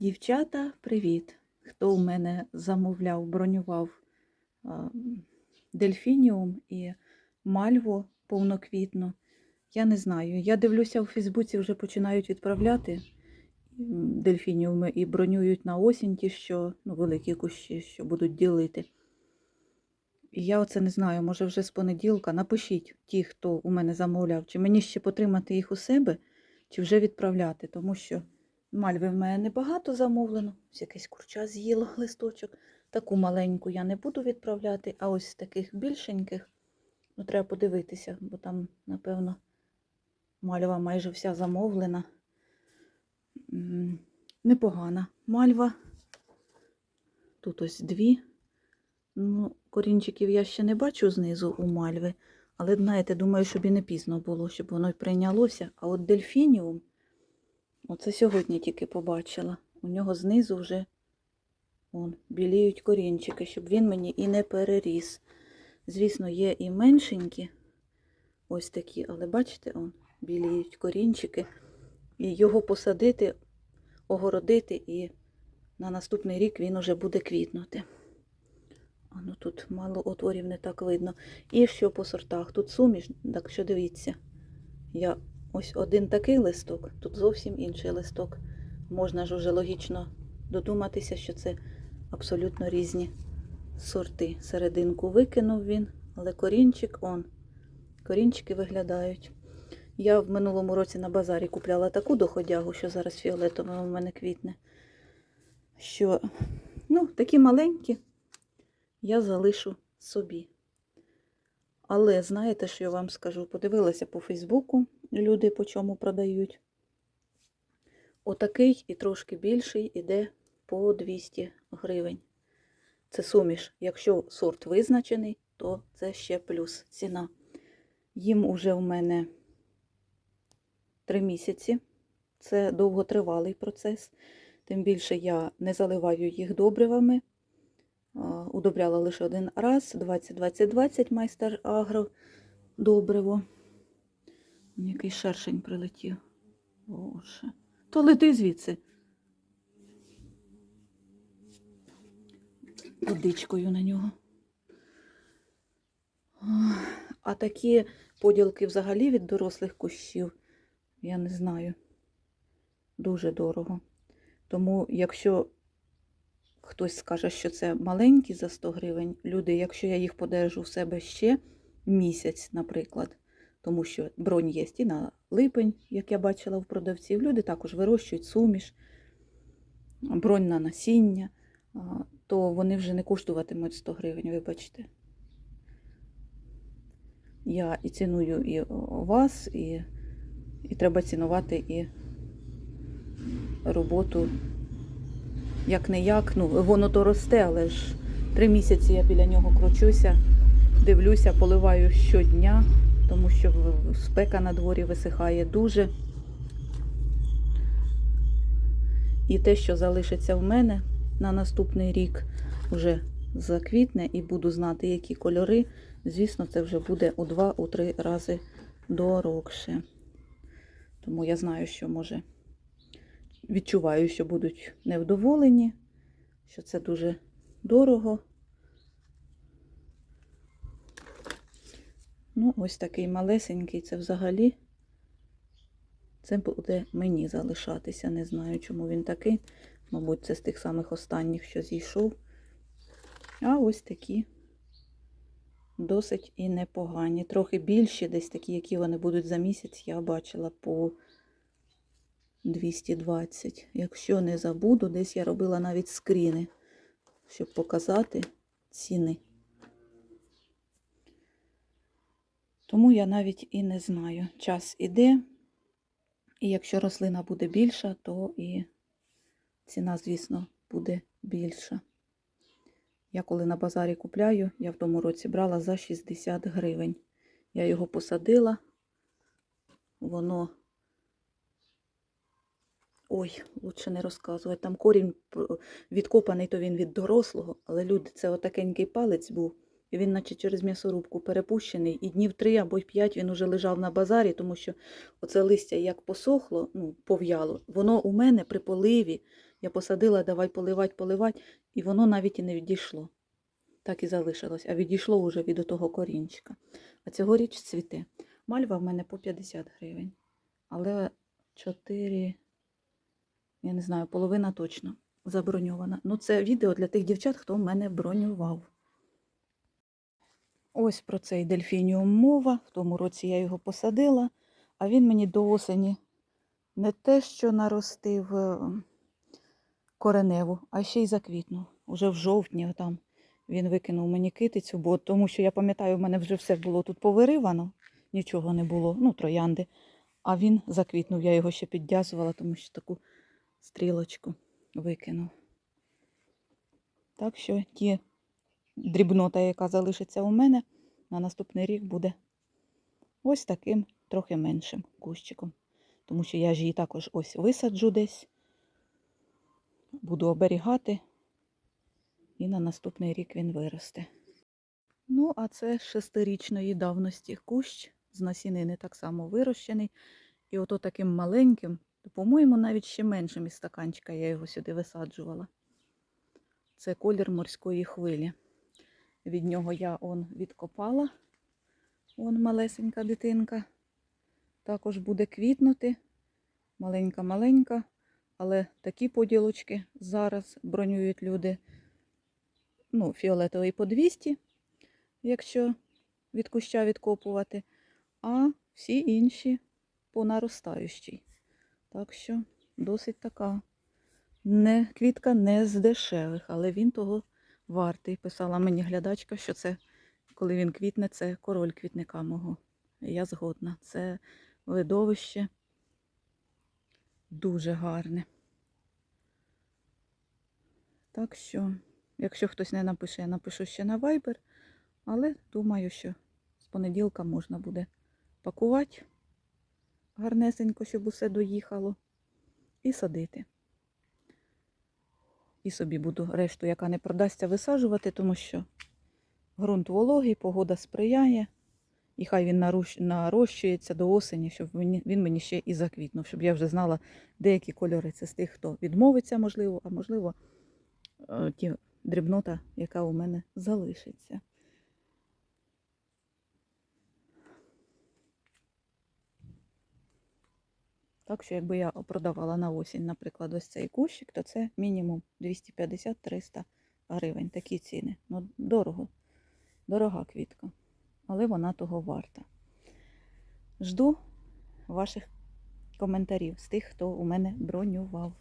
Дівчата, привіт! Хто у мене замовляв, бронював дельфініум і мальву повноквітну. Я не знаю. Я дивлюся, у Фейсбуці вже починають відправляти дельфініуми і бронюють на осінь ті, що ну, великі кущі, що будуть ділити. І я оце не знаю, може вже з понеділка. Напишіть ті, хто у мене замовляв, чи мені ще потримати їх у себе, чи вже відправляти, тому що. Мальви в мене небагато замовлено. Ось якесь курча з'їла листочок. Таку маленьку я не буду відправляти, а ось таких більшеньких, ну, треба подивитися, бо там, напевно, мальва майже вся замовлена. Непогана мальва. Тут ось дві. Ну, корінчиків я ще не бачу знизу у мальви, але, знаєте, думаю, щоб і не пізно було, щоб воно й прийнялося. А от дельфініум. Оце сьогодні тільки побачила. У нього знизу вже вон, біліють корінчики, щоб він мені і не переріс. Звісно, є і меншенькі, ось такі, але бачите, он, біліють корінчики. І його посадити, огородити, і на наступний рік він уже буде квітнути. Ну тут мало отворів не так видно. І що по сортах? Тут суміш, так що дивіться. Я Ось один такий листок, тут зовсім інший листок. Можна ж уже логічно додуматися, що це абсолютно різні сорти. Серединку викинув він, але корінчик он. Корінчики виглядають. Я в минулому році на базарі купляла таку доходягу, що зараз фіолетова у мене квітне. Що, ну, такі маленькі я залишу собі. Але знаєте, що я вам скажу? Подивилася по Фейсбуку, люди по чому продають. Отакий і трошки більший іде по 200 гривень. Це суміш. Якщо сорт визначений, то це ще плюс ціна. Їм уже в мене 3 місяці. Це довготривалий процес. Тим більше я не заливаю їх добривами. Удобряла лише один раз, 20-20-20 майстер агро добриво. Який шершень прилетів. Боже. То лети звідси. Водичкою на нього. А такі поділки взагалі від дорослих кущів, я не знаю. Дуже дорого. Тому, якщо хтось скаже, що це маленькі за 100 гривень, люди, якщо я їх подержу в себе ще місяць, наприклад, тому що бронь є і на липень, як я бачила в продавців, люди також вирощують суміш, бронь на насіння, то вони вже не коштуватимуть 100 гривень, вибачте. Я і ціную і вас, і, і треба цінувати і роботу як не як, ну воно то росте, але ж три місяці я біля нього кручуся, дивлюся, поливаю щодня, тому що спека на дворі висихає дуже. І те, що залишиться в мене на наступний рік, вже заквітне і буду знати, які кольори. Звісно, це вже буде у два-три рази дорогше. Тому я знаю, що може відчуваю, що будуть невдоволені, що це дуже дорого. Ну, ось такий малесенький, це взагалі. Це буде мені залишатися. Не знаю, чому він такий. Мабуть, це з тих самих останніх, що зійшов. А ось такі досить і непогані. Трохи більші, десь такі, які вони будуть за місяць, я бачила по 220. Якщо не забуду, десь я робила навіть скріни, щоб показати ціни. Тому я навіть і не знаю. Час іде, і якщо рослина буде більша, то і ціна, звісно, буде більша. Я коли на базарі купляю, я в тому році брала за 60 гривень. Я його посадила, воно Ой, лучше не розказувати. Там корінь відкопаний, то він від дорослого, але люди, це отакенький палець був. І він, наче через м'ясорубку перепущений, і днів три або й п'ять він уже лежав на базарі, тому що оце листя як посохло, ну, пов'яло, воно у мене при поливі Я посадила, давай поливати, поливати, і воно навіть і не відійшло. Так і залишилось, а відійшло вже від того корінчика. А цьогоріч цвіте. Мальва в мене по 50 гривень. Але 4, я не знаю, половина точно заброньована. Ну, це відео для тих дівчат, хто в мене бронював. Ось про цей дельфініум мова. В тому році я його посадила, а він мені до осені не те, що наростив е, кореневу, а ще й заквітнув. Уже в жовтні там він викинув мені китицю, бо тому що я пам'ятаю, в мене вже все було тут повиривано, нічого не було, ну, троянди. А він заквітнув, я його ще підв'язувала, тому що таку стрілочку викинув. Так що ті дрібнота, яка залишиться у мене, на наступний рік буде ось таким трохи меншим кущиком. Тому що я ж її також ось висаджу десь, буду оберігати, і на наступний рік він виросте. Ну, а це шестирічної давності кущ з насінини так само вирощений. І ото таким маленьким, по-моєму, навіть ще меншим із стаканчика я його сюди висаджувала. Це колір морської хвилі. Від нього я он відкопала. Он малесенька дитинка. Також буде квітнути. Маленька-маленька. Але такі поділочки зараз бронюють люди. Ну, фіолетовий по 200, якщо від куща відкопувати, а всі інші по наростаючій. Так що досить така не, квітка не з дешевих, але він того вартий. Писала мені глядачка, що це, коли він квітне, це король квітника мого. Я згодна. Це видовище дуже гарне. Так що, якщо хтось не напише, я напишу ще на Viber, але думаю, що з понеділка можна буде пакувати гарнесенько, щоб усе доїхало, і садити. І собі буду решту, яка не продасться, висаджувати, тому що ґрунт вологий, погода сприяє, і хай він нарощується до осені, щоб він мені ще і заквітнув, щоб я вже знала деякі кольори. Це з тих, хто відмовиться, можливо, а можливо, е, ті дрібнота, яка у мене залишиться. Так що, якби я продавала на осінь, наприклад, ось цей кущик, то це мінімум 250-300 гривень. Такі ціни. Ну, дорого. Дорога квітка. Але вона того варта. Жду ваших коментарів з тих, хто у мене бронював.